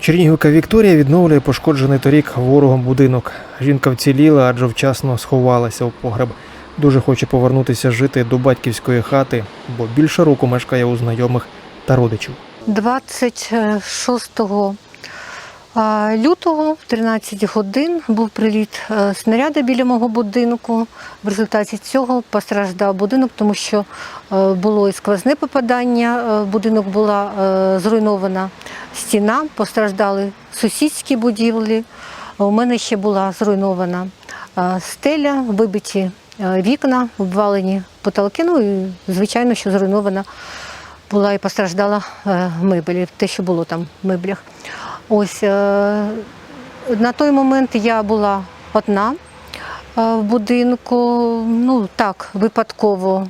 Чернігівка Вікторія відновлює пошкоджений торік ворогом будинок. Жінка вціліла, адже вчасно сховалася у погреб. Дуже хоче повернутися жити до батьківської хати, бо більше року мешкає у знайомих та родичів. 26 а, лютого в 13 годин був приліт е, снаряда біля мого будинку. В результаті цього постраждав будинок, тому що е, було і сквозне попадання. е, будинок була зруйнована стіна, постраждали сусідські будівлі. У мене ще була зруйнована е, стеля, вибиті е, вікна, обвалені потолки. Ну і звичайно, що зруйнована була і постраждала е, мебель, те, що було там в меблях. Ось на той момент я була одна в будинку, ну так, випадково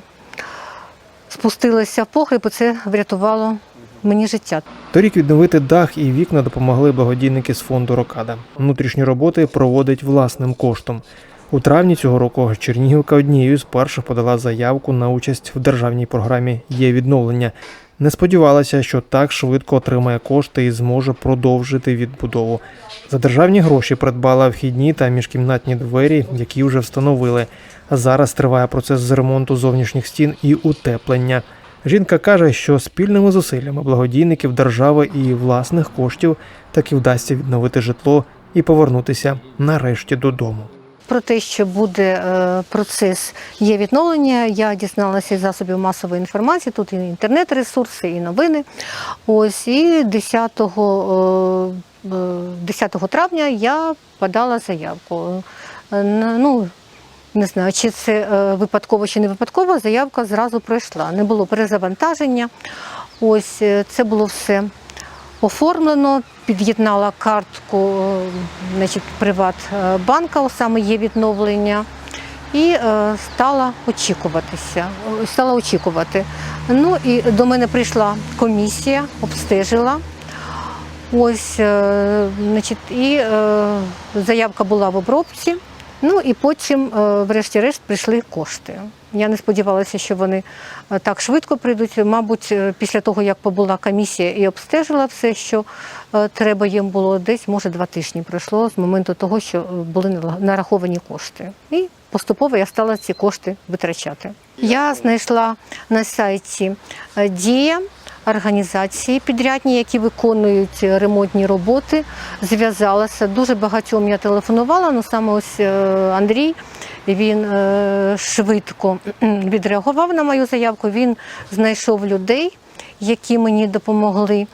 спустилася в погреб, і це врятувало мені життя. Торік відновити дах і вікна допомогли благодійники з фонду Рокада. Внутрішні роботи проводить власним коштом. У травні цього року Чернігівка однією з перших подала заявку на участь в державній програмі Є відновлення. Не сподівалася, що так швидко отримає кошти і зможе продовжити відбудову. За державні гроші придбала вхідні та міжкімнатні двері, які вже встановили. Зараз триває процес з ремонту зовнішніх стін і утеплення. Жінка каже, що спільними зусиллями благодійників держави і власних коштів таки вдасться відновити житло і повернутися нарешті додому. Про те, що буде е, процес є відновлення, я дізналася із засобів масової інформації. Тут і інтернет-ресурси, і новини. Ось і 10, е, е, 10 травня я подала заявку. Е, Ну, не знаю, чи це е, випадково чи не випадково, заявка зразу пройшла. Не було перезавантаження. Ось е, це було все оформлено, під'єднала картку е, значить, Приватбанка, саме є відновлення, і стала очікуватися. Стала очікувати. Ну і до мене прийшла комісія, обстежила. Ось, значить, і заявка була в обробці. Ну і потім, е, врешті-решт, прийшли кошти. Я не сподівалася, що вони е, так швидко прийдуть. Мабуть, е, після того, як побула комісія і обстежила все, що треба їм було десь, може, два тижні пройшло з моменту того, що були нараховані кошти. І поступово я стала ці кошти витрачати. Я знайшла на сайті Дія організації підрядні, які виконують е, ремонтні роботи. Зв'язалася дуже багатьом я телефонувала. Ну саме ось е, Андрій. Він е, швидко відреагував на мою заявку. Він знайшов людей, які мені допомогли.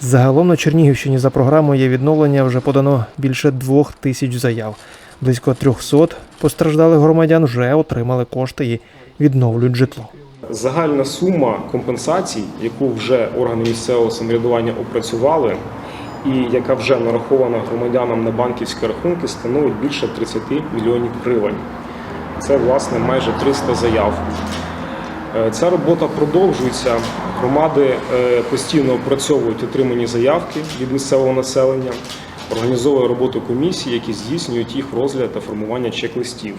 Загалом на Чернігівщині за програмою відновлення вже подано більше двох тисяч заяв. Близько 300 постраждалих громадян вже отримали кошти і відновлюють житло. Загальна сума компенсацій, яку вже органи місцевого самоврядування опрацювали, і яка вже нарахована громадянам на банківські рахунки, становить більше 30 мільйонів гривень. Це власне майже 300 заяв. Е, Ця робота продовжується. Громади е, постійно опрацьовують отримані заявки від місцевого населення, організовує роботу комісій, які здійснюють їх розгляд та формування чек-листів.